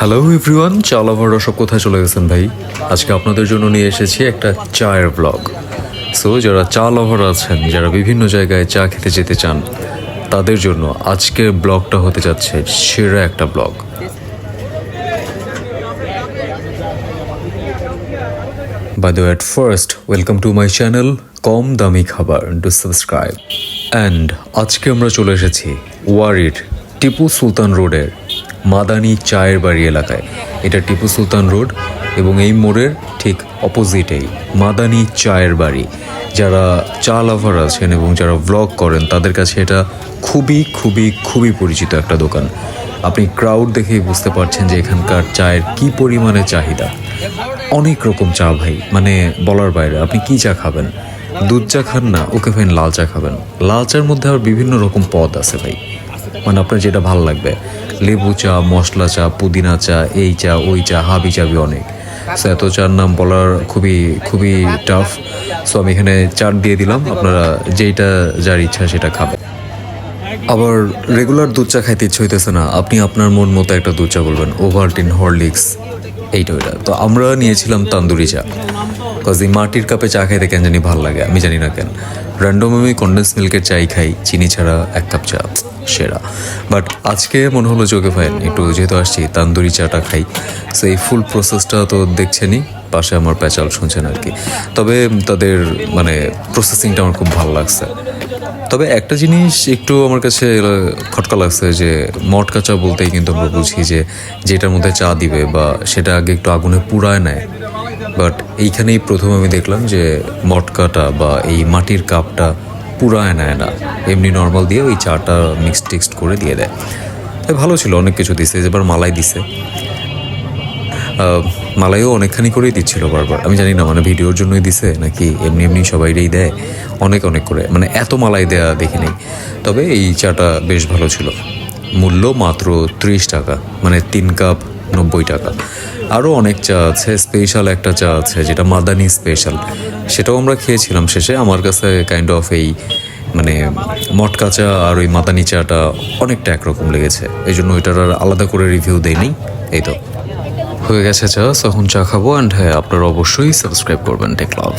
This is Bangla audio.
হ্যালো এভরিওয়ান চা লাভাররা সব কোথায় চলে গেছেন ভাই? আজকে আপনাদের জন্য নিয়ে এসেছি একটা চায়ের ব্লগ সো যারা চা লাভার আছেন, যারা বিভিন্ন জায়গায় চা খেতে যেতে চান, তাদের জন্য আজকের ব্লগটা হতে যাচ্ছে সেরা একটা blog by the at first welcome to my channel কম দামি খাবার ডু সাবস্ক্রাইব অ্যান্ড আজকে আমরা চলে এসেছি ওয়ারির টিপু সুলতান রোডের মাদানি চায়ের বাড়ি এলাকায়। এটা টিপু সুলতান রোড এবং এই মোড়ের ঠিক অপোজিটেই মাদানি চায়ের বাড়ি। যারা চা লাভার আছেন এবং যারা ব্লগ করেন, তাদের কাছে এটা খুবই খুবই খুবই পরিচিত একটা দোকান। আপনি ক্রাউড দেখেই বুঝতে পারছেন যে এখানকার চায়ের কি পরিমাণে চাহিদা। অনেক রকম চা ভাই মানে বলার বাইরে, আপনি কি চা খাবেন? দুধ চা খান না, ওকে ফাইন লাল চা খাবেন। লাল চার মধ্যে আবার বিভিন্ন রকম পদ আছে ভাই। মানে আপনার যেটা ভালো লাগবে। লেবু চা, মশলা চা, পুদিনা চা, এই চা, ওই চা, হাবি চাবি অনেক। সো এত চার নাম বলার খুবই খুবই টাফ সো আমি এখানে চার দিয়ে দিলাম, আপনারা যেইটা যার ইচ্ছা সেটা খাবেন। আবার রেগুলার দুধ চা খাইতে ইচ্ছে হইতেছে না, আপনি আপনার মন মতো একটা দুধ চা বলবেন ওভালটিন হরলিক্স এইটা ওইটা তো আমরা নিয়েছিলাম তান্দুরি চা। কজ এই মাটির কাপে চা খাইতে কেন জানি ভালো লাগে, আমি জানি না কেন। র্যান্ডম আমি কন্ডেন্স মিল্কের চাই খাই, চিনি ছাড়া এক কাপ চা। সেরা। বাট আজকে মনে হলো চোখে ফাইন একটু যেহেতু আসছি, তান্দুরি চাটা খাই। সো এই ফুল প্রসেসটা তো দেখছেনই পাশে আমার প্যাচাল শুনছেন আর কি। তবে তাদের মানে প্রসেসিংটা আমার খুব ভালো লাগছে। তবে একটা জিনিস একটু আমার কাছে খটকা লাগছে যে, মটকা চা বলতেই কিন্তু আমরা বুঝি যে, যেটার মধ্যে চা দিবে বা সেটা আগে একটু আগুনে পুড়ায় নেয়। বাট এইখানেই প্রথম আমি দেখলাম যে, মটকাটা বা এই মাটির কাপটা পুরায় নেয় না। এমনি নর্মাল দিয়ে ওই চাটা মিক্সড টিক্সড করে দিয়ে দেয়। তাই ভালো ছিল, অনেক কিছু দিছে এবার মালাই দিছে। মালাইও অনেকখানি করেই দিচ্ছিল বারবার। আমি জানি না মানে ভিডিওর জন্যই দিছে, নাকি এমনি এমনি সবাইরেই দেয়? অনেক অনেক করে। মানে এত মালাই দেয়া দেখিনি। তবে এই চাটা বেশ ভালো ছিল। মূল্য মাত্র ত্রিশ টাকা। মানে তিন কাপ নব্বই টাকা। আরও অনেক চা আছে স্পেশাল একটা চা আছে, যেটা মাদানি স্পেশাল সেটাও আমরা খেয়েছিলাম শেষে। আমার কাছে কাইন্ড অফ এই মানে মটকা চা আর ওই মাদানি চাটা অনেকটা একরকম লেগেছে। এই জন্য ওইটার আর আলাদা করে রিভিউ দেয়নি এই তো। হয়ে গেছে চা এখন চা খাব অ্যান্ড হ্যাঁ আপনারা অবশ্যই সাবস্ক্রাইব করবেন টেক লাভ